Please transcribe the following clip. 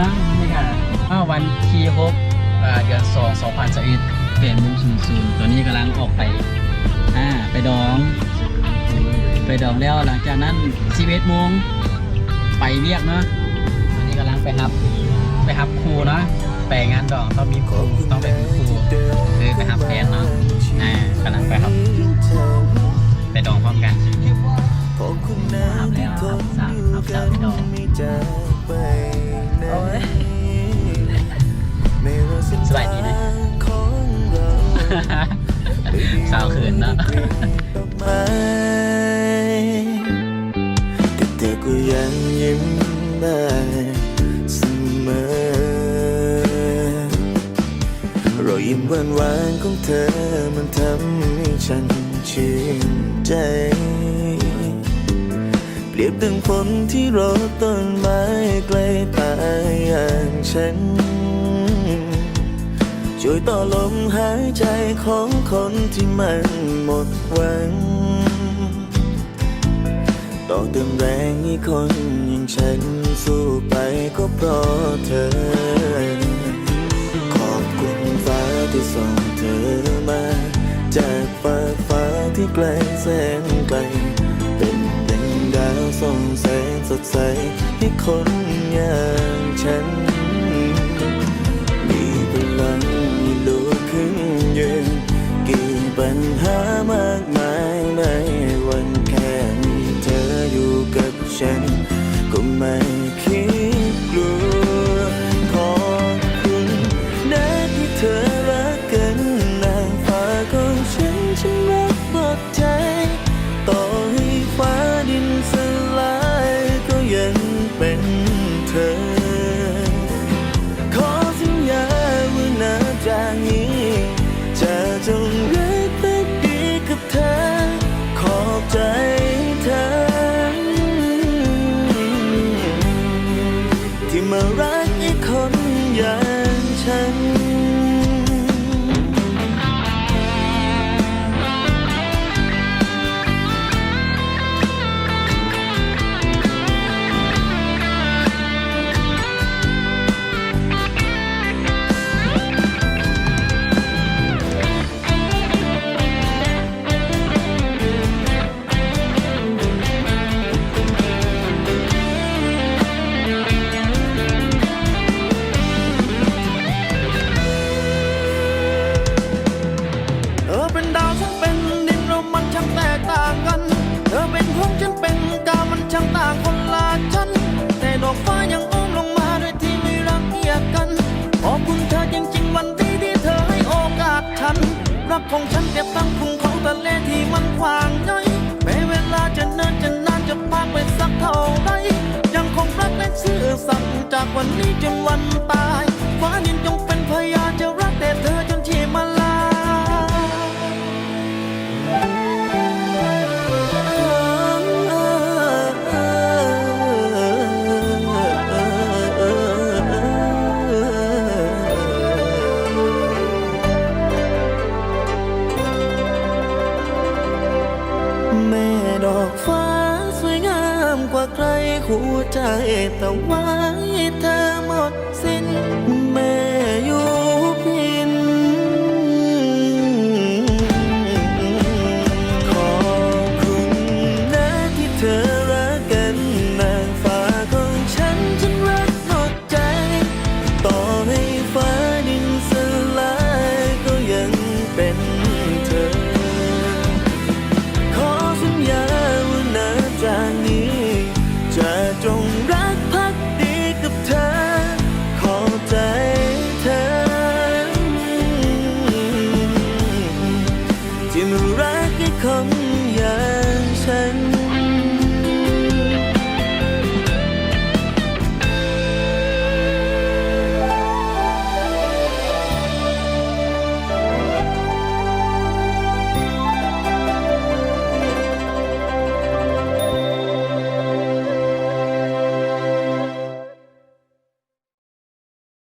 นะนี่ค่ะอ้าววันที่หกอ่าเดือนสองสองพันสิบเอ็ดเปลี่ยนมุมศูนย์ศูนย์ตอนนี้กำลังออกไปอ่าไปดอง ไปดองแล้วหลังจากนั้นสิบเอ็ดโมงไปเรียกเนาะตอนนี้กำลังไปฮับ ไปฮับครูเนาะไปงานดองต้องมีครูต้องไปเป็นครูคือไปฮับแฟนเนาะอ่ากำลังไปฮับ ไปดองพร้อมกันครับแล้วครับสามครับสามพี่น้อง บายดีนะสาวเขินเนาะแต่เธอก็ยังยิ้มได้เสมอรอยยิ้มหวานหวานๆของเธอมันทำให้ฉันชื่นใจ เปรียบดังฝนที่รดต้นไม้ใกล้ตายอย่างฉัน ช่วยต่อลมหายใจของคนที่มันหมดหวัง ต่อเติมแรงให้คนอย่างฉันสู้ไปก็เพราะเธอ ขอบคุณฟ้าที่ส่งเธอมา จากฟ้าฟ้าที่ไกลแสนไกล เป็นดังดาวส่องแสงสดใสให้คนอย่างฉัน มารักอีกคนอย่างฉันางคนละชั้นแต่ดอกฟ้ายังอ้อมลงมาด้วยที่ไม่รังเอียกันขอบคุณเธอจริงๆวันดีที่เธอให้โอกาสฉัน รักของฉันเก็บตั้งคุ้งของทะเลที่มันขวางย้อยแม้เวลาจะเนิ่นจะนานจะพากไปสักเท่าไรยังคงรักและซื่อสัตย์จากวันนี้จนวันตาย ดอกฟ้าสวยงามกว่าใครหัวใจแต่ไว้เธอหมดสิ้